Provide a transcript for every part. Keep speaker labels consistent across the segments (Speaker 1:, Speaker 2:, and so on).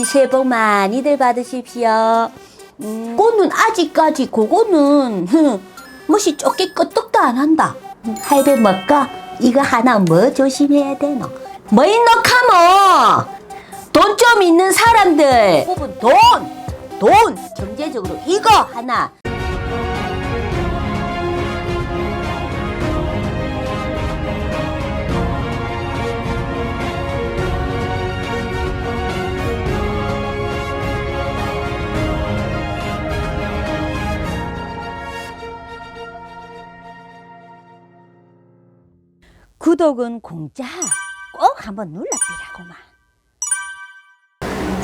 Speaker 1: 째든지 새해 복 많이들 받으십시오. 음, 그거는 아직까지 그거는 뭐시 쫓기 끄떡도 안 한다. 음, 할배 뭘까? 이거 하나 뭐 조심해야 되노? 뭐 있노 카모? 돈 좀 있는 사람들 돈! 돈! 경제적으로 이거 하나 구독은 공짜. 꼭 한번 눌러비라고만.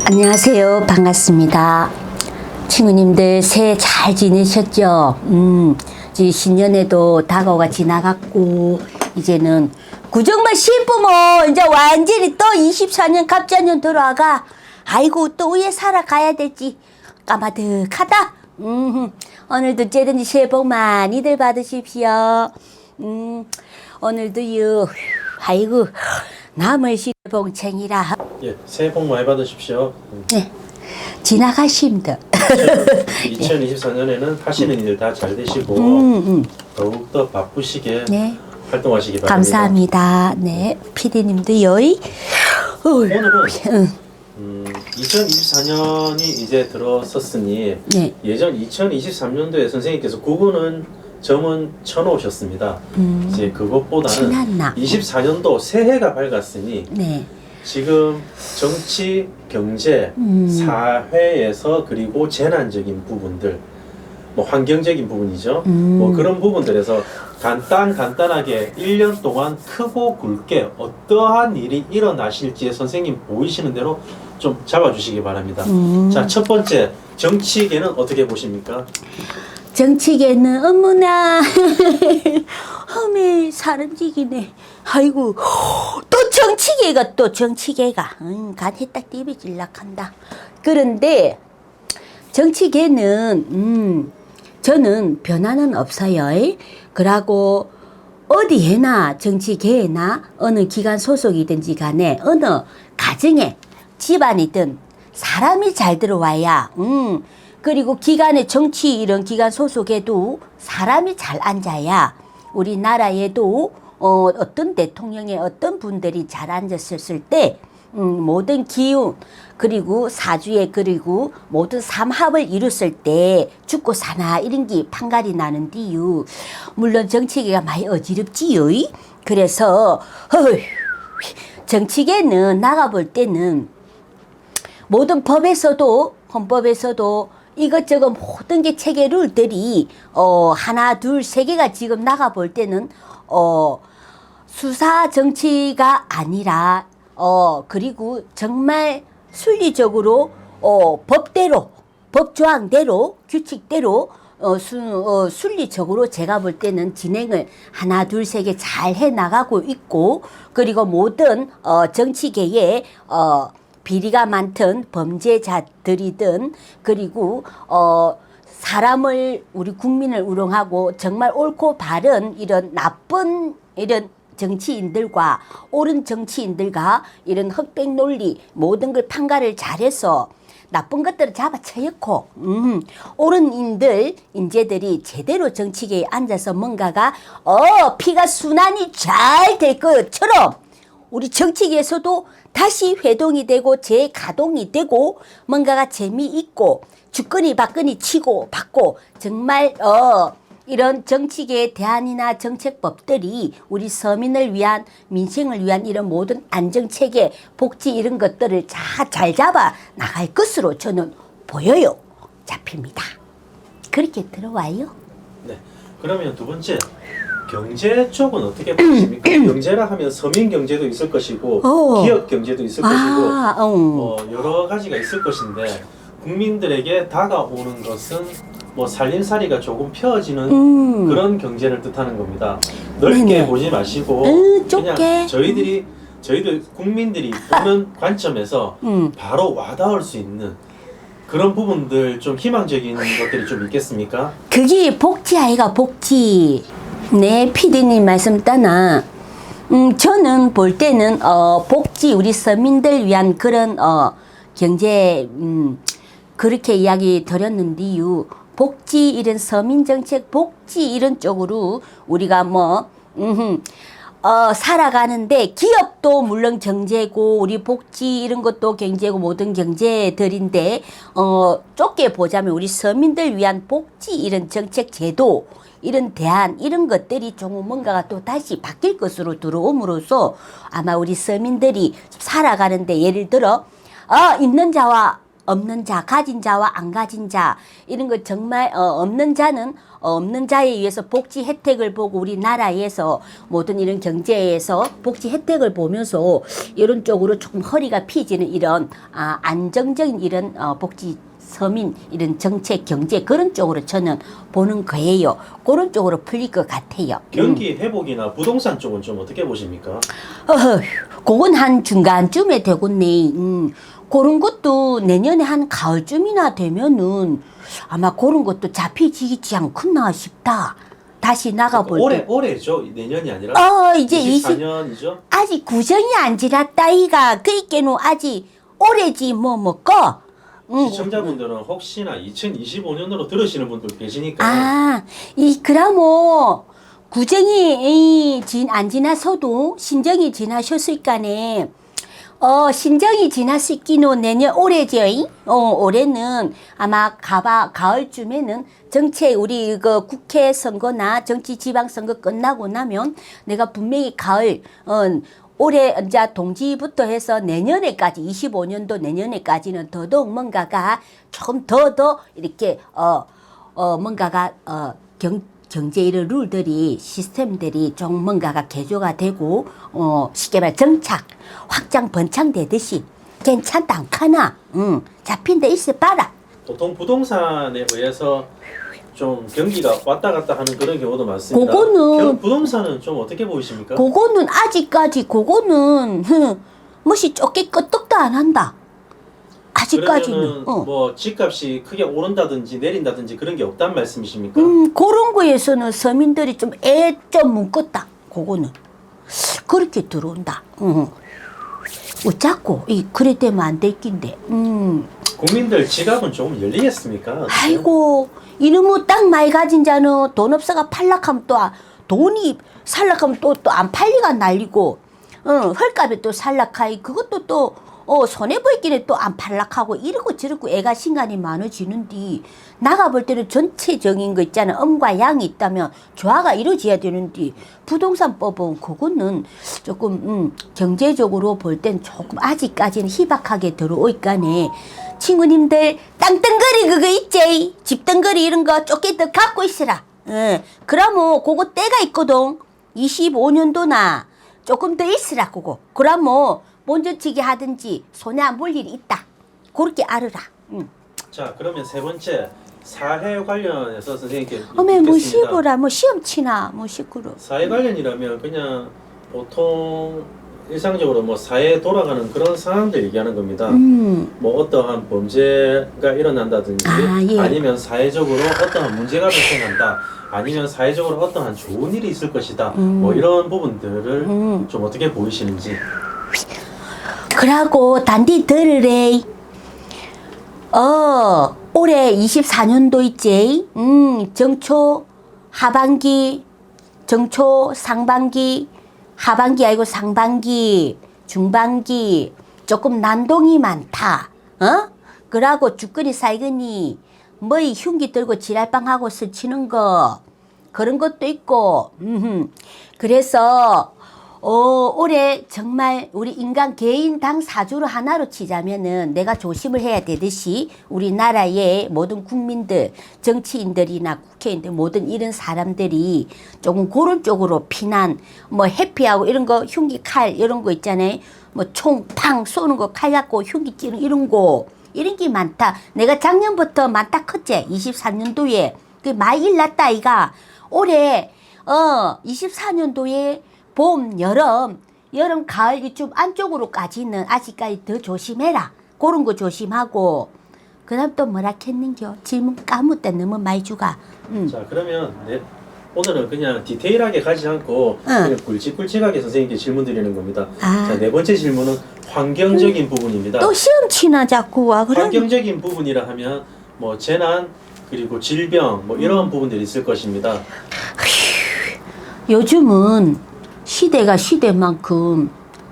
Speaker 1: 안녕하세요. 반갑습니다. 친구님들 새해 잘 지내셨죠? 음 이제 신년에도 다가오가 지나갔고 이제는 구정만 신부모 이제 완전히 또 24년 갑자년 들어와가. 아이고 또 위에 살아가야 될지 까마득하다. 음 오늘도 째든지 새해 복 많이들 받으십시오. 음 오늘도요 휴, 아이고 남을 시 봉챙이라.
Speaker 2: 예, 새해 복 많이 받으십시오. 음,
Speaker 1: 네 지나가심도
Speaker 2: 2024년에는 하시는 일 다 잘 되시고
Speaker 1: 음, 음.
Speaker 2: 더욱더 바쁘시게
Speaker 1: 네.
Speaker 2: 활동하시기 바랍니다.
Speaker 1: 감사합니다. 네 피디님도요
Speaker 2: 오늘은
Speaker 1: 응.
Speaker 2: 음, 2024년이 이제 들어섰으니
Speaker 1: 네.
Speaker 2: 예전 2023년도에 선생님께서 구분은 점은 쳐놓으셨습니다.
Speaker 1: 음,
Speaker 2: 이제 그것보다는
Speaker 1: 지났나
Speaker 2: 24년도 새해가 밝았으니
Speaker 1: 네
Speaker 2: 지금 정치, 경제,
Speaker 1: 음.
Speaker 2: 사회에서 그리고 재난적인 부분들, 뭐 환경적인 부분이죠.
Speaker 1: 음.
Speaker 2: 뭐 그런 부분들에서 간단 간단하게 1년 동안 크고 굵게 어떠한 일이 일어나실지 선생님 보이시는 대로 좀 잡아주시기 바랍니다.
Speaker 1: 음.
Speaker 2: 자, 첫 번째 정치계는 어떻게 보십니까?
Speaker 1: 정치계는 어머나. 험해 사람직이네. 아이고 또 정치계가 또 정치계가. 응, 간에 딱 띠비 질락한다. 그런데 정치계는 음 저는 변화는 없어요. 그러고 어디에나 정치계에나 어느 기관 소속이든지 간에 어느 가정에 집안이든 사람이 잘 들어와야 음 그리고 기관의 정치 이런 기관 소속에도 사람이 잘 앉아야 우리나라에도 어, 어떤 대통령의 어떤 분들이 잘 앉았을 때 음, 모든 기운 그리고 사주에 그리고 모든 삼합을 이뤘을 때 죽고 사나 이런 게 판갈이 나는디요. 물론 정치계가 많이 어지럽지요. 그래서 어휴, 정치계는 나가 볼 때는 모든 법에서도 헌법에서도 이것저것 모든 게 체계 룰들이 어 하나 둘 세 개가 지금 나가 볼 때는 어 수사 정치가 아니라 어 그리고 정말 순리적으로 어 법대로 법 조항대로 규칙대로 어, 수, 어, 순리적으로 제가 볼 때는 진행을 하나 둘 세 개 잘 해 나가고 있고 그리고 모든 어, 정치계에 어, 비리가 많든 범죄자들이든 그리고 어 사람을 우리 국민을 우롱하고 정말 옳고 바른 이런 나쁜 이런 정치인들과 옳은 정치인들과 이런 흑백 논리 모든 걸 판가를 잘해서 나쁜 것들을 잡아쳐였고 음, 옳은 인들 인재들이 제대로 정치계에 앉아서 뭔가가 어 피가 순환이 잘 될 것처럼 우리 정치계에서도 다시 회동이 되고 재가동이 되고 뭔가가 재미있고 주거니 받거니 치고 받고 정말 어 이런 정치계의 대안이나 정책법들이 우리 서민을 위한 민생을 위한 이런 모든 안정체계 복지 이런 것들을 다 잘 잡아 나갈 것으로 저는 보여요. 잡힙니다. 그렇게 들어와요?
Speaker 2: 네. 그러면 두 번째 경제 쪽은 어떻게 보십니까? 경제라 하면 서민 경제도 있을 것이고
Speaker 1: 어.
Speaker 2: 기업 경제도 있을 것이고
Speaker 1: 아, 어.
Speaker 2: 어, 여러 가지가 있을 것인데 국민들에게 다가오는 것은 뭐 살림살이가 조금 펴지는
Speaker 1: 음.
Speaker 2: 그런 경제를 뜻하는 겁니다. 넓게
Speaker 1: 네네.
Speaker 2: 보지 마시고
Speaker 1: 음, 좁게.
Speaker 2: 그냥 저희들이 저희들 국민들이 보는 관점에서
Speaker 1: 음.
Speaker 2: 바로 와닿을 수 있는 그런 부분들 좀 희망적인 것들이 좀 있겠습니까?
Speaker 1: 그게 복지 아이가 복지. 네, 피디님 말씀 따나. 음, 저는 볼 때는 어 복지 우리 서민들 위한 그런 어 경제 음 그렇게 이야기 드렸는데요. 복지 이런 서민 정책 복지 이런 쪽으로 우리가 뭐 음, 어, 살아가는데 기업도 물론 경제고 우리 복지 이런 것도 경제고 모든 경제들인데 어, 좁게 보자면 우리 서민들 위한 복지 이런 정책 제도 이런 대안 이런 것들이 좀 뭔가가 또 다시 바뀔 것으로 들어옴으로써 아마 우리 서민들이 살아가는데 예를 들어 어, 있는 자와 없는 자, 가진 자와 안 가진 자. 이런 거 정말 어, 없는 자는 어, 없는 자에 의해서 복지 혜택을 보고 우리나라에서 모든 이런 경제에서 복지 혜택을 보면서 이런 쪽으로 조금 허리가 피지는 이런 아, 안정적인 이런 어, 복지 서민 이런 정책 경제 그런 쪽으로 저는 보는 거예요. 그런 쪽으로 풀릴 것 같아요.
Speaker 2: 경기 회복이나 부동산 쪽은 좀 어떻게 보십니까?
Speaker 1: 어휴, 그건 한 중간쯤에 되겠네. 음, 그런 것도 내년에 한 가을쯤이나 되면은 아마 그런 것도 잡히지지 않겠나 싶다. 다시 나가볼
Speaker 2: 올해
Speaker 1: 때.
Speaker 2: 올해죠 내년이 아니라
Speaker 1: 어, 이제 20,
Speaker 2: 24년이죠.
Speaker 1: 아직 구정이 안 지났다, 이가. 그니까는 아직 오래지, 뭐, 먹고. 응.
Speaker 2: 시청자분들은 혹시나 2025년으로 들으시는 분들 계시니까
Speaker 1: 아, 이, 그라모, 구정이, 이, 진, 안 지나서도 신정이 지나셨을 까네. 어, 신정이 지났을기는 내년 올해죠. 이? 어, 올해는 아마 가봐, 가을쯤에는 정책, 우리 그 국회 선거나 정치 지방 선거 끝나고 나면 내가 분명히 가을, 어, 올해 이제 동지부터 해서 내년에까지 25년도 내년에까지는 더더욱 뭔가가 조금 더 더 이렇게 어 어 뭔가가 어 경 경제 이런 룰들이 시스템들이 좀 뭔가가 개조가 되고 어 쉽게 말 정착 확장 번창되듯이 괜찮다 않카나 응 잡힌 데 있어 봐라.
Speaker 2: 보통 부동산에 의해서 좀 경기가 왔다 갔다 하는 그런 경우도 많습니다.
Speaker 1: 그거는-
Speaker 2: 경- 부동산은 좀 어떻게 보이십니까?
Speaker 1: 그거는 아직까지 그거는 흐, 뭐시 쫓기 끄떡도 안 한다 아직까지는
Speaker 2: 그러면은
Speaker 1: 어.
Speaker 2: 뭐 집값이 크게 오른다든지 내린다든지 그런 게 없단 말씀이십니까?
Speaker 1: 음, 그런 거에서는 서민들이 좀 애 좀 묶었다. 그거는. 그렇게 들어온다. 응. 어쩌고, 이, 그래 되면 안될 낀데. 음.
Speaker 2: 국민들 지갑은 조금 열리겠습니까?
Speaker 1: 아이고, 이놈의 땅 많이 가진 자는 돈 없어가 팔락하면 또, 아- 돈이 살락하면 또, 또 안 팔리가 날리고, 어, 헐값에 또 살락하이, 그것도 또, 어, 손해보이길래 또안 팔락하고, 이러고 저러고 애가 신간이 많아지는데, 나가 볼 때는 전체적인 거 있잖아. 음과 양이 있다면 조화가 이루어져야 되는데, 부동산법은 그거는 조금, 음, 경제적으로 볼 땐 조금 아직까지는 희박하게 들어오니까네. 친구님들, 땅덩거리 그거 있지? 집덩거리 이런 거 조금 더 갖고 있으라. 예. 그러면 그거 때가 있거든. 25년도나 조금 더 있으라, 그거. 그러면 먼저치기 하든지 손에 안 볼 일이 있다. 그렇게 알으라. 응.
Speaker 2: 자 그러면 세 번째 사회 관련해서 선생님께
Speaker 1: 어메, 뭐. 시보라, 뭐 시험 치나, 뭐 시끄러.
Speaker 2: 사회 관련이라면 그냥 보통 일상적으로 뭐 사회에 돌아가는 그런 상황들 얘기하는 겁니다.
Speaker 1: 음.
Speaker 2: 뭐 어떠한 범죄가 일어난다든지
Speaker 1: 아, 예.
Speaker 2: 아니면 사회적으로 어떠한 문제가 발생한다 아니면 사회적으로 어떠한 좋은 일이 있을 것이다
Speaker 1: 음.
Speaker 2: 뭐 이런 부분들을
Speaker 1: 음.
Speaker 2: 좀 어떻게 보이시는지
Speaker 1: 그러고 단디 들으래. 어, 올해 24년도 있지. 음, 정초 하반기, 정초 상반기, 하반기 아니고 상반기, 중반기 조금 난동이 많다. 어? 그러고 주거리 살거니 뭐이 흉기 들고 지랄빵하고 스치는 거 그런 것도 있고. 음. 그래서 어, 올해 정말 우리 인간 개인 당 사주를 하나로 치자면은 내가 조심을 해야 되듯이 우리나라의 모든 국민들, 정치인들이나 국회의원들 모든 이런 사람들이 조금 그런 쪽으로 피난, 뭐 해피하고 이런 거 흉기 칼 이런 거 있잖아요. 뭐 총 팡 쏘는 거 칼 갖고 흉기 찌는 이런 거 이런 게 많다. 내가 작년부터 많다 컸지. 23년도에 그 많이 일났다 이가 올해 어 24년도에 봄, 여름, 여름, 가을 이좀 안쪽으로까지는 아직까지 더 조심해라. 그런 거 조심하고 그 다음 또 뭐라 했는겨? 질문 까묻다 너무 많이 주가. 음.
Speaker 2: 자 그러면 네, 오늘은 그냥 디테일하게 가지 않고 그냥 굵직굵직하게 선생님께 질문 드리는 겁니다.
Speaker 1: 아.
Speaker 2: 자, 네 번째 질문은 환경적인 부분입니다.
Speaker 1: 또 시험 치나 자꾸 와 그럼
Speaker 2: 환경적인 부분이라 하면 뭐 재난 그리고 질병 뭐
Speaker 1: 음.
Speaker 2: 이런 부분들이 있을 것입니다.
Speaker 1: 요즘은 시대가 시대만큼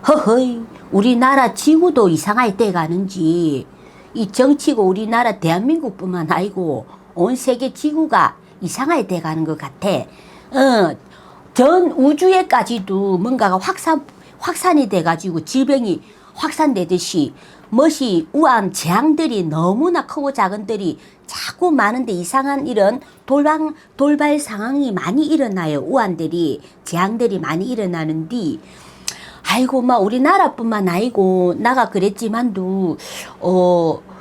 Speaker 1: 허허이 우리나라 지구도 이상할 때 가는지 이 정치고 우리나라 대한민국뿐만 아니고 온 세계 지구가 이상할 때 가는 것 같아. 어, 전 우주에까지도 뭔가가 확산 확산이 돼가지고 질병이 확산되듯이 멋이 우한 재앙들이 너무나 크고 작은들이 자꾸 많은데 이상한 이런 돌방 돌발 상황이 많이 일어나요. 우한들이 재앙들이 많이 일어나는데 아이고 막 우리나라뿐만 아니고 나가 그랬지만도 어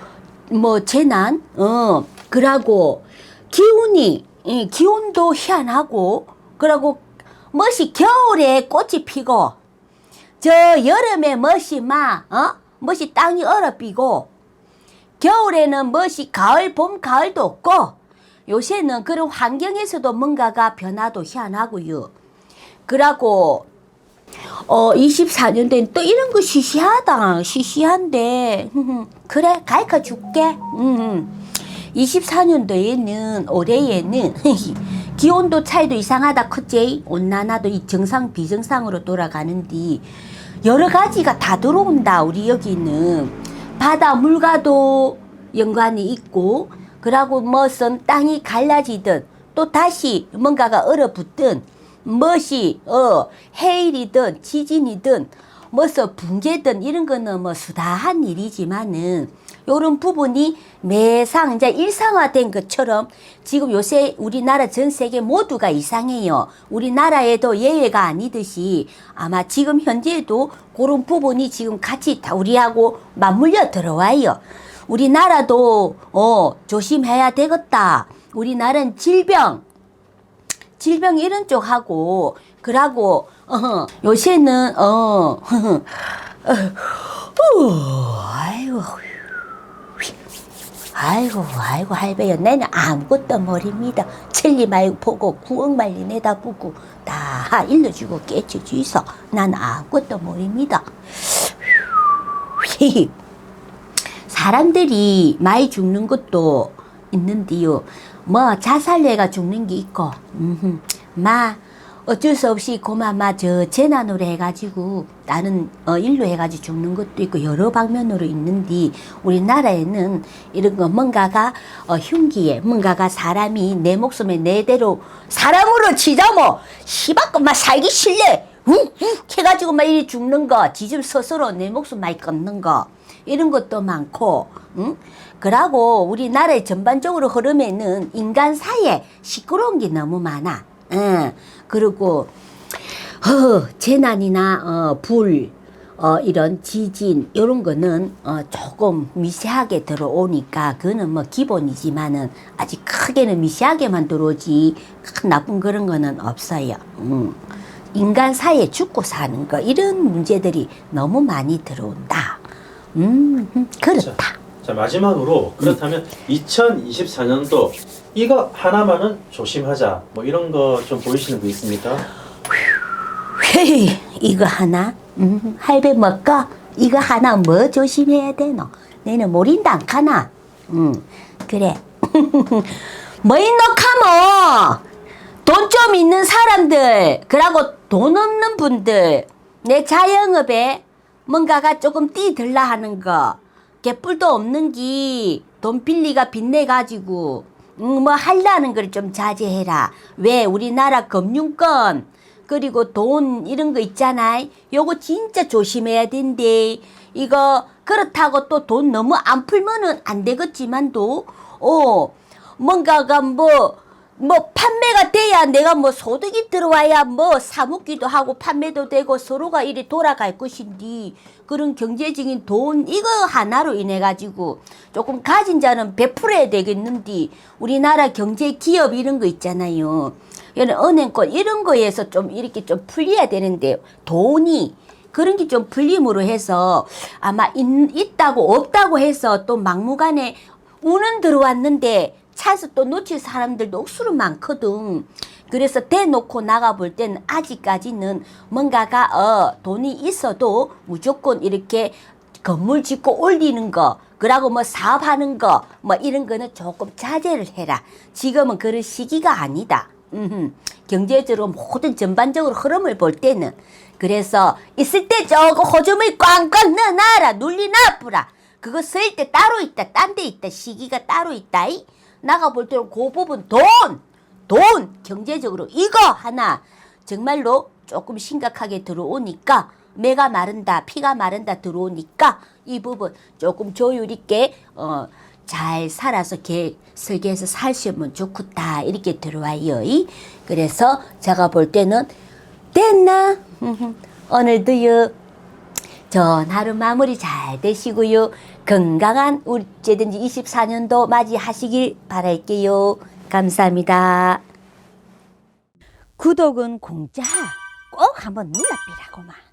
Speaker 1: 뭐 재난 어 그러고 기운이 이 기온도 희한하고 그러고 멋이 겨울에 꽃이 피고 저 여름에 멋이 막 어? 멋이 땅이 얼어삐고 겨울에는 멋이 가을 봄 가을도 없고 요새는 그런 환경에서도 뭔가가 변화도 희한하고요. 그러고 어 24년도엔 또 이런 거 시시하다 시시한데 그래 가르쳐 줄게 음. 24년도에는 올해에는 기온도 차이도 이상하다 크지 온난화도 이 정상 비정상으로 돌아가는데 여러 가지가 다 들어온다 우리 여기는. 바다 물과도 연관이 있고 그러고 무슨 땅이 갈라지든 또 다시 뭔가가 얼어붙든 무엇이 어 해일이든 지진이든 뭐서 붕괴든 이런 거는 뭐 수다한 일이지만은 요런 부분이 매상 이제 일상화된 것처럼 지금 요새 우리나라 전 세계 모두가 이상해요. 우리나라에도 예외가 아니듯이 아마 지금 현재도 그런 부분이 지금 같이 다 우리하고 맞물려 들어와요. 우리나라도 어 조심해야 되겠다. 우리나라는 질병 질병 이런 쪽하고 그러고 어, 요새는 어, 어, 아이고 아이고 아이고 할배야 내는 아무것도 모릅니다 천리 말고 보고 구억 말리 내다보고 다 일러주고 깨쳐주이소 난 아무것도 모릅니다 사람들이 많이 죽는 것도 있는데요. 뭐 자살내가 죽는 게 있고. 마 어쩔 수 없이 고마마 저 재난으로 해가지고 다른 어, 일로 해가지고 죽는 것도 있고 여러 방면으로 있는데 우리나라에는 이런 거 뭔가가 어, 흉기에 뭔가가 사람이 내 목숨에 내대로 사람으로 치자 뭐 시바껏 살기 싫래 욱욱 해가지고 막 이리 죽는 거 지금 스스로 내 목숨 많이 끊는 거 이런 것도 많고, 응? 그러고 우리나라의 전반적으로 흐름에는 인간 사이에 시끄러운 게 너무 많아. 응. 그리고 어, 재난이나 어, 불, 어, 이런 지진 이런 거는 어, 조금 미세하게 들어오니까 그거는 뭐 기본이지만은 아직 크게는 미세하게만 들어오지 큰 나쁜 그런 거는 없어요. 음. 인간 사이에 죽고 사는 거 이런 문제들이 너무 많이 들어온다. 음, 음, 그렇다.
Speaker 2: 자 마지막으로 그렇다면 2024년도 이거 하나만은 조심하자 뭐 이런 거 좀 보이시는 거 있습니까?
Speaker 1: 헤이, 이거 하나? 음, 할배 먹까? 이거 하나 뭐 조심해야 되노? 내는 모린다 안 카나? 음, 그래. 뭐 있노 카모? 돈 좀 있는 사람들, 그러고 돈 없는 분들, 내 자영업에 뭔가가 조금 뛰들라 하는 거, 개뿔도 없는 기, 돈 빌리가 빚내가지고, 음, 뭐 하려는 걸 좀 자제해라. 왜? 우리나라 금융권, 그리고 돈 이런 거 있잖아. 요거 진짜 조심해야 된대. 이거 그렇다고 또 돈 너무 안 풀면은 안 되겠지만도 어 뭔가가 뭐 뭐 판매가 돼야 내가 뭐 소득이 들어와야 뭐 사먹기도 하고 판매도 되고 서로가 이리 돌아갈 것인데 그런 경제적인 돈 이거 하나로 인해 가지고 조금 가진 자는 베풀어야 되겠는데 우리나라 경제 기업 이런 거 있잖아요. 이런 은행권 이런 거에서 좀 이렇게 좀 풀려야 되는데 돈이 그런 게 좀 풀림으로 해서 아마 있, 있다고 없다고 해서 또 막무가내 우는 들어왔는데 찬스 또 놓칠 사람들도 억수로 많거든. 그래서 대놓고 나가볼 때는 아직까지는 뭔가가 어, 돈이 있어도 무조건 이렇게 건물 짓고 올리는 거, 그러고 뭐 사업하는 거, 뭐 이런 거는 조금 자제를 해라. 지금은 그런 시기가 아니다. 음흠. 경제적으로 모든 전반적으로 흐름을 볼 때는 그래서 있을 때 저거 호점을 꽝꽝 넣어놔라 눌리 놔뿌라 그거 쓸 때 따로 있다 딴 데 있다 시기가 따로 있다 이 나가 볼 때는 그 부분 돈 돈 경제적으로 이거 하나 정말로 조금 심각하게 들어오니까 매가 마른다 피가 마른다 들어오니까 이 부분 조금 조율 있게 어, 잘 살아서 개 설계해서 살시면 좋겠다 이렇게 들어와요. 이. 그래서 제가 볼 때는 됐나 오늘도요. 전 하루 마무리 잘 되시고요. 건강한 우리 제든지 24년도 맞이하시길 바랄게요. 감사합니다. 구독은 공짜. 꼭 한번 눌러비라고만.